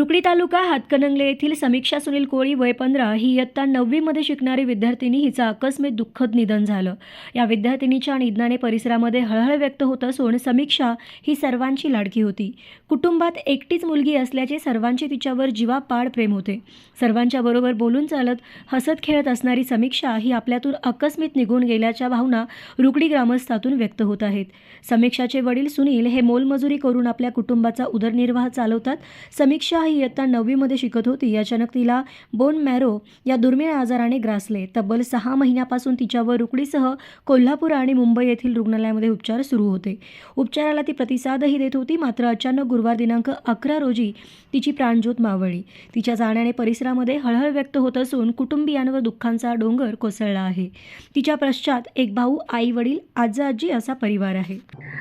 रुकडी तालुका हातकणंगले येथील समीक्षा सुनील कोळी वय पंधरा ही इयत्ता नववीमध्ये शिकणारी विद्यार्थिनी हिचं आकस्मिक दुःखद निधन झालं. या विद्यार्थिनीच्या निधनाने परिसरामध्ये हळहळ व्यक्त होत असून समीक्षा ही सर्वांची लाडकी होती. कुटुंबात एकटीच मुलगी असल्याचे सर्वांचे तिच्यावर जीवापाड प्रेम होते. सर्वांच्या बरोबर बोलून चालत हसत खेळत असणारी समीक्षा ही आपल्यातून अकस्मित निघून गेल्याच्या भावना रुकडी ग्रामस्थातून व्यक्त होत आहेत. समीक्षाचे वडील सुनील हे मोलमजुरी करून आपल्या कुटुंबाचा उदरनिर्वाह चालवतात. समीक्षा ही इयत्ता नववीमध्ये शिकत होती. अचानक तिला बोन मॅरो या दुर्मिळ आजाराने ग्रासले. तब्बल सहा महिन्यापासून तिच्यावर रुकडीसह कोल्हापूर आणि मुंबई येथील रुग्णालयामध्ये उपचार सुरू होते. उपचाराला ती प्रतिसादही देत होती. मात्र अचानक गुरुवार दिनांक अकरा रोजी तिची प्राणज्योत मावळली. तिच्या जाण्याने परिसरामध्ये हळहळ व्यक्त होत असून कुटुंबियांवर दुःखांचा डोंगर कोसळला आहे. तिच्या पश्चात एक भाऊ आई वडील आजी असा परिवार आहे.